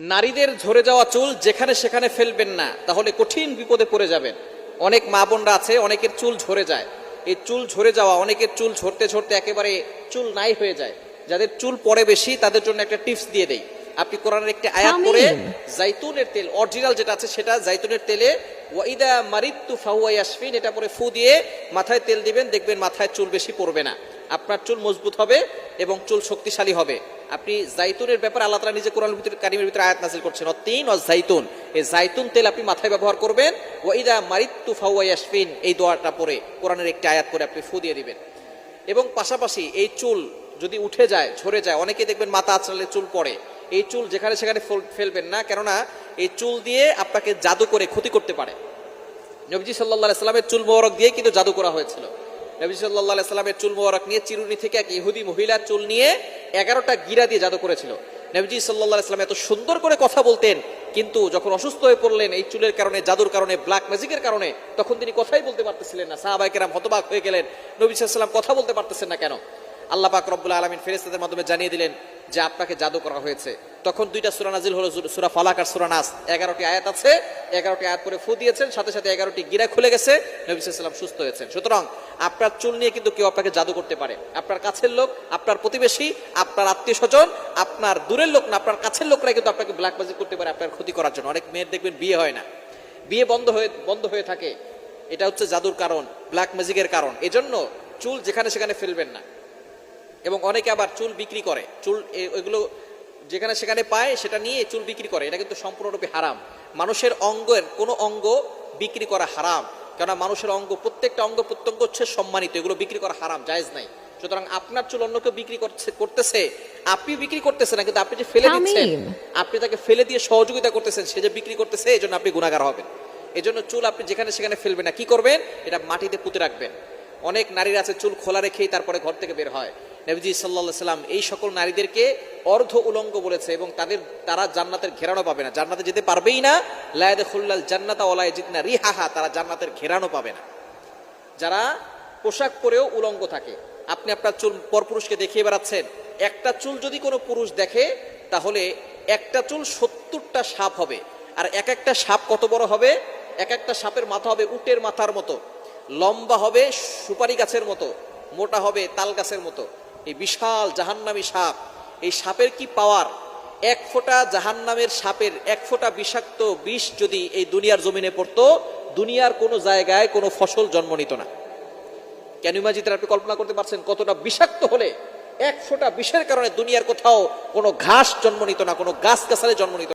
নারীদের ঝরে যাওয়া চুল যেখানে সেখানে ফেলবেন না তাহলে কঠিন বিপদে পড়ে যাবেন। অনেক মা বোনরা আছে অনেকের চুল ঝরে যায়। এই চুল ঝরে যাওয়া অনেকের চুল ঝরতে ঝরতে একেবারে চুল নাই হয়ে যায়। যাদের চুল পড়ে বেশি তাদের জন্য একটা টিপস দিয়ে দেই। আপনি কোরআনের একটি আয়াত করে জাইতুনের তেল অরিজিনাল যেটা আছে সেটা জাইতুনের তেলে ওয়াইদা মারিত্তু ফাহুয়া ইয়াসফিন এটা পরে ফু দিয়ে মাথায় তেল দিবেন দেখবেন মাথায় চুল বেশি পড়বে না। আপনার চুল মজবুত হবে এবং চুল শক্তিশালী হবে। আপনি জাইতুনের ব্যাপারে আল্লাহ তাআলা নিজে কোরআন ভিতরে কারিমের ভিতরে আয়াত নাজিল করছেন। অতিন ও জাইতুন। এই জাইতুন তেল আপনি মাথায় ব্যবহার করবেন। ওয়াইদা মারিত্তু ফাহুয়া ইয়াসফিন এই দোয়াটা পরে কোরআনের একটি আয়াত করে আপনি ফু দিয়ে দিবেন। এবং পাশাপাশি এই চুল যদি উঠে যায়, ঝরে যায় অনেকে দেখবেন মাথা আঁচড়ালে চুল পড়ে। এই চুল যেখানে সেখানে ফেলবেন না। কেননা এই চুল দিয়ে আপনাকে জাদু করে ক্ষতি করতে পারে। নবীজি সাল্লাহ সাল্লামের চুল মোবারক দিয়ে কিন্তু জাদু করা হয়েছিল। নবীজি সাল্লাহ সাল্লামের চুল মোবারক নিয়ে চিরুনি থেকে এক ইহুদি মহিলার চুল নিয়ে এগারোটা গিরা দিয়ে জাদু করেছিল। নবীজি সাল্লাহ সাল্লাম এত সুন্দর করে কথা বলতেন, কিন্তু যখন অসুস্থ হয়ে পড়লেন এই চুলের কারণে, জাদুর কারণে ব্ল্যাক ম্যাজিকের কারণে, তখন তিনি কথাই বলতে পারতেছিলেন না। সাহাবাইকেরাম হতবাক হয়ে গেলেন। নবী সাল্লাম কথা বলতে পারতেছেন না কেন? আল্লাহ পাক রব্বুল আলমিন ফেরেস্তাদের মাধ্যমে জানিয়ে দিলেন যে আপনাকে জাদু করা হয়েছে। তখন দুইটা সুরা নাজিল হলো সুরা ফালাক আর সুরা নাস। এগারোটি আয়াত আছে। এগারোটি আয়াত করে ফু দিয়েছেন, সাথে সাথে এগারোটি গিরা খুলে গেছে। নবী সুস্থ হয়েছেন। সুতরাং আপনার চুল নিয়ে কিন্তু কেউ আপনাকে জাদু করতে পারে। আপনার কাছের লোক, আপনার প্রতিবেশী, আপনার আত্মীয় স্বজন আপনার দূরের লোক না, আপনার কাছের লোকরাই কিন্তু আপনাকে ব্ল্যাক ম্যাজিক করতে পারে আপনার ক্ষতি করার জন্য। অনেক মেয়ের দেখবেন বিয়ে হয় না। বিয়ে বন্ধ হয়ে বন্ধ হয়ে থাকে। এটা হচ্ছে জাদুর কারণ ব্ল্যাক ম্যাজিকের কারণ। এজন্য চুল যেখানে সেখানে ফেলবেন না। এবং অনেকে আবার চুল বিক্রি করে। চুল ওইগুলো যেখানে সেখানে পায় সেটা নিয়ে চুল বিক্রি করে। এটা কিন্তু সম্পূর্ণরূপে হারাম। মানুষের অঙ্গের কোনো অঙ্গ বিক্রি করা হারাম। কেননা মানুষের অঙ্গ প্রত্যেকটা অঙ্গ প্রত্যঙ্গ হচ্ছে সম্মানিত। এগুলো বিক্রি করা হারাম জায়েজ নাই। সুতরাং আপনার চুল অন্য কেউ বিক্রি করছে করতেছে আপনি বিক্রি করতেছেন না কিন্তু আপনি যে ফেলে দিচ্ছেন আপনি তাকে ফেলে দিয়ে সহযোগিতা করতেছেন সে যে বিক্রি করতেছে এই জন্য আপনি গুণাগার হবেন। এই জন্য চুল আপনি যেখানে সেখানে ফেলবেন না। কি করবেন? এটা মাটিতে পুঁতে রাখবেন। অনেক নারীরা আছে চুল খোলা রেখেই তারপরে ঘর থেকে বের হয়। নবীজি সাল্লাহ সাল্লাম এই সকল নারীদেরকে অর্ধ উলঙ্গ বলেছে এবং তাদের, তারা জান্নাতের ঘেরানো পাবে না। জান্নাতে যেতে পারবেই না। লায়দে খুল্লাল জান্নাতা ওলায় জিতনা রিহাহা, তারা জান্নাতের ঘেরানো পাবে না। যারা পোশাক পরেও উলঙ্গ থাকে, আপনি আপনার চুল পরপুরুষকে দেখিয়ে বেড়াচ্ছেন, একটা চুল যদি কোনো পুরুষ দেখে, তাহলে একটা চুল সত্তরটা সাপ হবে। আর এক একটা সাপ কত বড় হবে? এক একটা সাপের মাথা হবে উটের মাথার মতো। লম্বা হবে সুপারি গাছের মতো, মোটা হবে তাল গাছের মতো। এই বিশাল জাহান্নামী সাপ, এই সাপের কি পাওয়ার এক ফোঁটা জাহান্নামের সাপের এক ফোঁটা বিষাক্ত বিষ যদি এই দুনিয়ার জমিনে পড়তো, দুনিয়ার কোনো জায়গায় কোনো ফসল জন্ম নিত না কেন ইমাজিতের আপনি কল্পনা করতে পারছেন কতটা বিষাক্ত হলে এক ফোঁটা বিষের কারণে দুনিয়ার কোথাও কোনো ঘাস জন্ম নিত না, কোনো গাছ গাছালে জন্ম নিত।